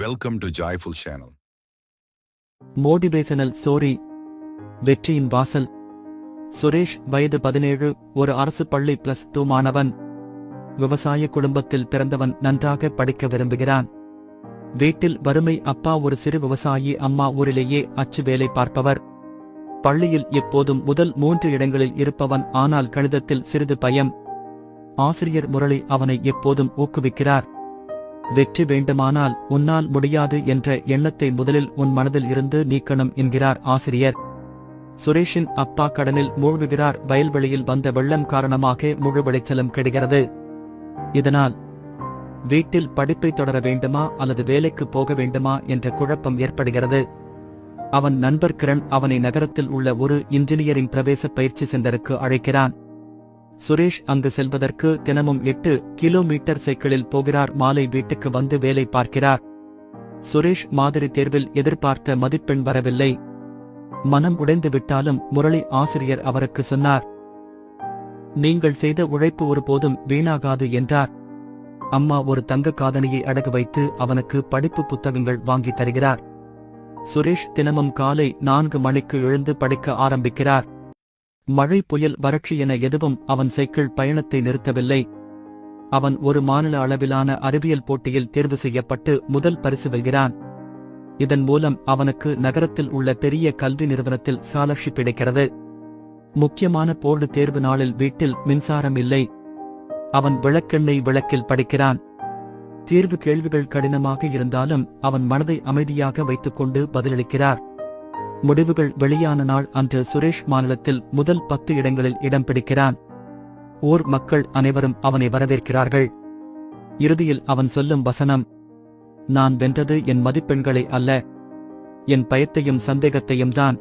Welcome to joyful channel motivational story வெற்றியின் வாசல். சுரேஷ் வயது பதினேழு ஒரு அரசு பள்ளி பிளஸ் டூ மாணவன். விவசாய குடும்பத்தில் பிறந்தவன் நன்றாக படிக்க விரும்புகிறான். வீட்டில் வறுமை அப்பா ஒரு சிறு விவசாயி அம்மா ஊரிலேயே அச்சு வேலை பார்ப்பவர். பள்ளியில் எப்போதும் முதல் மூன்று இடங்களில் இருப்பவன் ஆனால் கணிதத்தில் சிறிது பயம். ஆசிரியர் முரளி அவனை எப்போதும் ஊக்குவிக்கிறார். வெற்றி வேண்டுமானால் உன்னால் முடியாது என்ற எண்ணத்தை முதலில் உன் மனதில் இருந்து நீக்கணும் என்கிறார் ஆசிரியர். சுரேஷின் அப்பா கடனில் மூழ்குகிறார் வயல்வெளியில் வந்த வெள்ளம் காரணமாக முழு விளைச்சலும் கெடுகிறது. இதனால் வீட்டில் படிப்பை தொடர வேண்டுமா அல்லது வேலைக்கு போக வேண்டுமா என்ற குழப்பம் ஏற்படுகிறது. அவன் நண்பர் கிரண் அவனை நகரத்தில் உள்ள ஒரு இன்ஜினியரிங் பிரவேச பயிற்சி சென்டருக்கு அழைக்கிறான். சுரேஷ் அங்கு செல்வதற்கு தினமும் எட்டு கிலோமீட்டர் சைக்கிளில் போகிறார். மாலை வீட்டுக்கு வந்து வேலை பார்க்கிறார். சுரேஷ் மாதிரி தேர்வில் எதிர்பார்த்த மதிப்பெண் வரவில்லை. மனம் உடைந்து விட்டாலும் முரளி ஆசிரியர் அவருக்கு சொன்னார். நீங்கள் செய்த உழைப்பு ஒருபோதும் வீணாகாது என்றார். அம்மா ஒரு தங்க காதணியை அடகு வைத்து அவனுக்கு படிப்பு புத்தகங்கள் வாங்கி தருகிறார். சுரேஷ் தினமும் காலை நான்கு மணிக்கு எழுந்து படிக்க ஆரம்பிக்கிறார். மழை புயல் வறட்சி என எதுவும் அவன் சைக்கிள் பயணத்தை நிறுத்தவில்லை. அவன் ஒரு மாநில அளவிலான அறிவியல் போட்டியில் தேர்வு செய்யப்பட்டு முதல் பரிசு வெல்கிறான். இதன் மூலம் அவனுக்கு நகரத்தில் உள்ள பெரிய கல்வி நிறுவனத்தில் ஸ்காலர்ஷிப் கிடைக்கிறது. முக்கியமான போர்டு தேர்வு நாளில் வீட்டில் மின்சாரம் இல்லை. அவன் விளக்கெண்ணெய் விளக்கில் படிக்கிறான். தேர்வு கேள்விகள் கடினமாக இருந்தாலும் அவன் மனதை அமைதியாக வைத்துக்கொண்டு பதிலளிக்கிறார். முடிவுகள் வெளியான நாள் அன்று சுரேஷ் மாநிலத்தில் முதல் பத்து இடங்களில் இடம் பிடிக்கிறான். ஊர் மக்கள் அனைவரும் அவனை வரவேற்கிறார்கள். இறுதியில் அவன் சொல்லும் வசனம் நான் வென்றது என் மதிப்பெண்களை அல்ல. என் பயத்தையும் சந்தேகத்தையும் தான்.